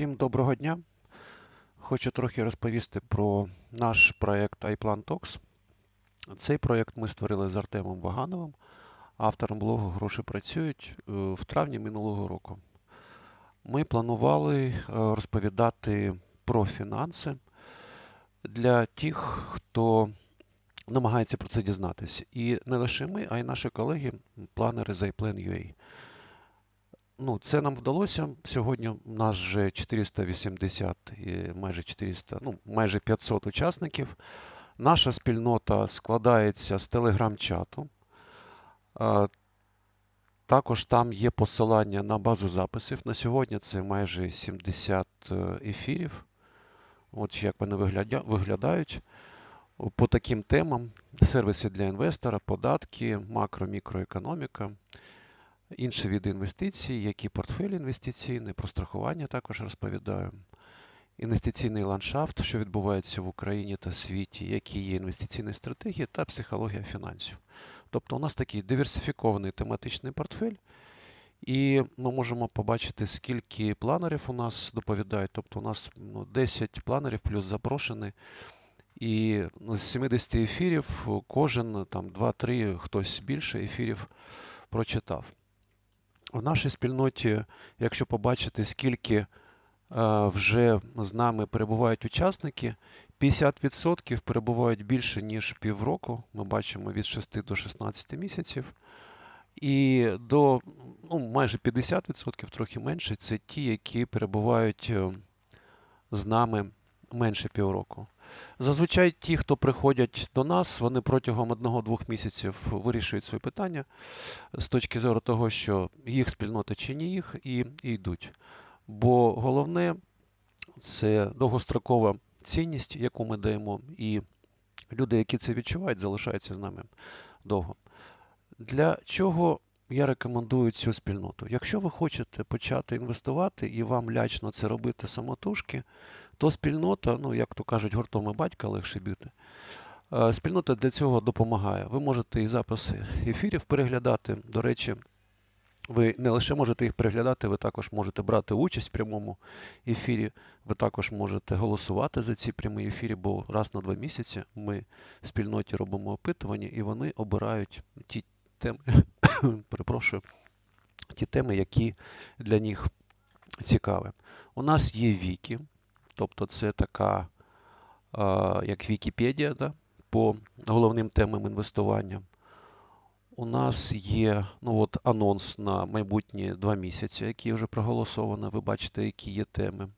Всім доброго дня. Хочу трохи розповісти про наш проєкт iPlan Talks. Цей проєкт ми створили з Артемом Вагановим, автором блогу Гроші працюють е, в травні минулого року. Ми планували е, розповідати про фінанси для тих, хто намагається про це дізнатися. І не лише ми, а й наші колеги, планери з iPlan.ua. Ну, це нам вдалося. Сьогодні у нас вже 480, майже 400, ну, майже 500 учасників. Наша спільнота складається з телеграм-чату. Також там є посилання на базу записів. На сьогодні це майже 70 е, ефірів. От як вони виглядають. По таким темам: сервіси для інвестора, податки, макро-мікроекономіка інші види інвестицій, які портфель інвестиційний, про страхування також розповідаю. Інвестиційний ландшафт, що відбувається в Україні та світі, які є інвестиційні стратегії та психологія фінансів. Тобто у нас такий диверсифікований тематичний портфель, і ми можемо побачити, скільки планерів у нас доповідають. Тобто у нас ну, 10 планерів плюс запрошені. І з 70 ефірів кожен там 2-3, хтось більше ефірів прочитав. В нашій спільноті, якщо побачити, скільки е, вже з нами перебувають учасники, 50% перебувають більше, ніж півроку. Ми бачимо від 6 до 16 місяців. І до ну, майже 50%, трохи менше, це ті, які перебувають е, з нами менше півроку. Зазвичай ті, хто приходять до нас, вони протягом одного-двох місяців вирішують свої питання з точки зору того, що їх спільнота чи не їх, і, і йдуть. Бо головне це довгострокова цінність, яку ми даємо, і люди, які це відчувають, залишаються з нами довго. Для чого я рекомендую цю спільноту? Якщо ви хочете почати інвестувати і вам лячно це робити самотужки, то спільнота, ну як то кажуть, гуртом і батька легше бити. Е, спільнота для цього допомагає. Ви можете і записи ефірів переглядати. До речі, ви не лише можете їх переглядати, ви також можете брати участь в прямому ефірі. Ви також можете голосувати за ці прямі ефірі, бо раз на два місяці ми в спільноті робимо опитування і вони обирають ті теми, перепрошую, ті теми, які для них цікаві. У нас є віки. Тобто це така, як Вікіпедія да, по головним темам інвестування. У нас є ну от анонс на майбутні два місяці, який вже проголосовано. Ви бачите, які є теми.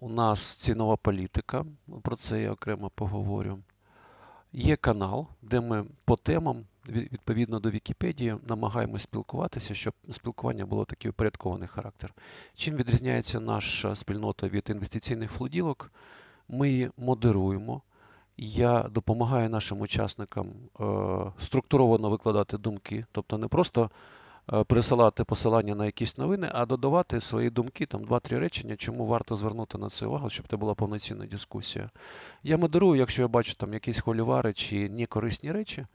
У нас цінова політика, про це я окремо поговорю. Є канал, де ми по темам відповідно до Вікіпедії, намагаємося спілкуватися, щоб спілкування було такий упорядкований характер. Чим відрізняється наша спільнота від інвестиційних флоділок? Ми її модеруємо. Я допомагаю нашим учасникам е, структуровано викладати думки, тобто не просто е, пересилати посилання на якісь новини, а додавати свої думки, там 2-3 речення, чому варто звернути на це увагу, щоб це була повноцінна дискусія. Я модерую, якщо я бачу там якісь холівари чи некорисні речі.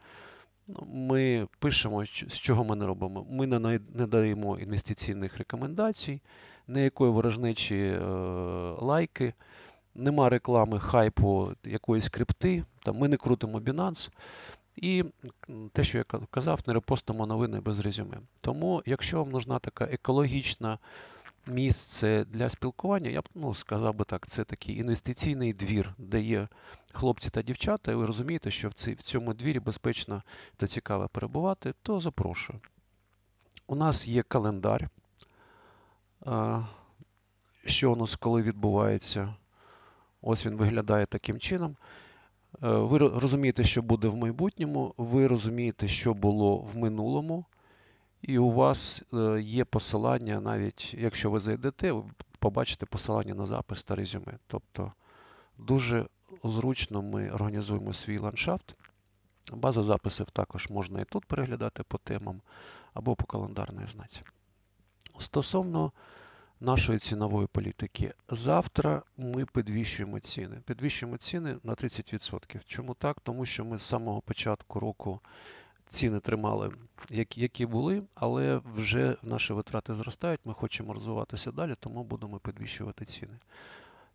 Ну, ми пишемо, з чого ми не робимо. Ми не даємо інвестиційних рекомендацій, ніякої ворожнечі е, лайки, нема реклами хайпу якоїсь крипти, там, ми не крутимо Binance. І те, що я казав, не репостимо новини без резюме. Тому, якщо вам нужна така екологічна місце для спілкування, я б ну, сказав би так, це такий інвестиційний двір, де є хлопці та дівчата, і ви розумієте, що в цьому двірі безпечно та цікаво перебувати, то запрошую. У нас є календар, що у нас коли відбувається. Ось він виглядає таким чином. Ви розумієте, що буде в майбутньому, ви розумієте, що було в минулому. І у вас е, є посилання, навіть якщо ви зайдете, ви побачите посилання на запис та резюме. Тобто дуже зручно ми організуємо свій ландшафт. База записів також можна і тут переглядати по темам або по календарній знаці. Стосовно нашої цінової політики, завтра ми підвищуємо ціни. Підвищуємо ціни на 30%. Чому так? Тому що ми з самого початку року ціни тримали, які, були, але вже наші витрати зростають. Ми хочемо розвиватися далі, тому будемо підвищувати ціни.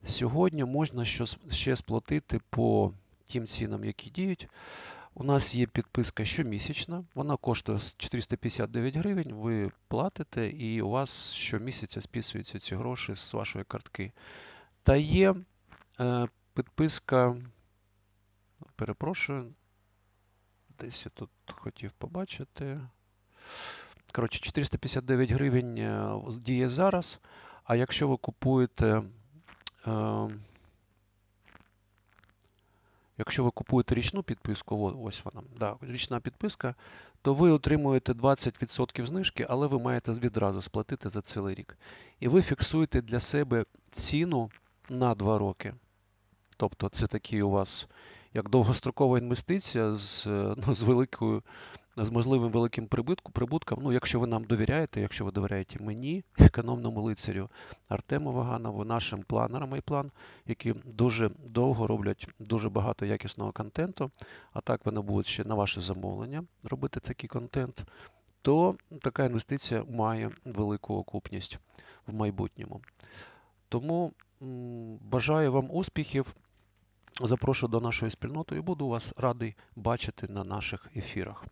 Сьогодні можна ще сплатити по тим цінам, які діють. У нас є підписка щомісячна, вона коштує 459 гривень. Ви платите, і у вас щомісяця списуються ці гроші з вашої картки. Та є е, підписка, перепрошую, десь я тут хотів побачити. Коротше, 459 гривень е, діє зараз. А якщо ви купуєте. Е, Якщо ви купуєте річну підписку, ось вона, да, річна підписка, то ви отримуєте 20% знижки, але ви маєте відразу сплатити за цілий рік. І ви фіксуєте для себе ціну на 2 роки. Тобто це такий у вас як довгострокова інвестиція з, е, ну, з великою, з можливим великим прибутку, прибутком. Ну, якщо ви нам довіряєте, якщо ви довіряєте мені, економному лицарю Артему Ваганову, нашим планерам iPlan, які дуже довго роблять дуже багато якісного контенту, а так вони будуть ще на ваше замовлення робити такий контент, то така інвестиція має велику окупність в майбутньому. Тому бажаю вам успіхів. Запрошую до нашої спільноти і буду вас радий бачити на наших ефірах.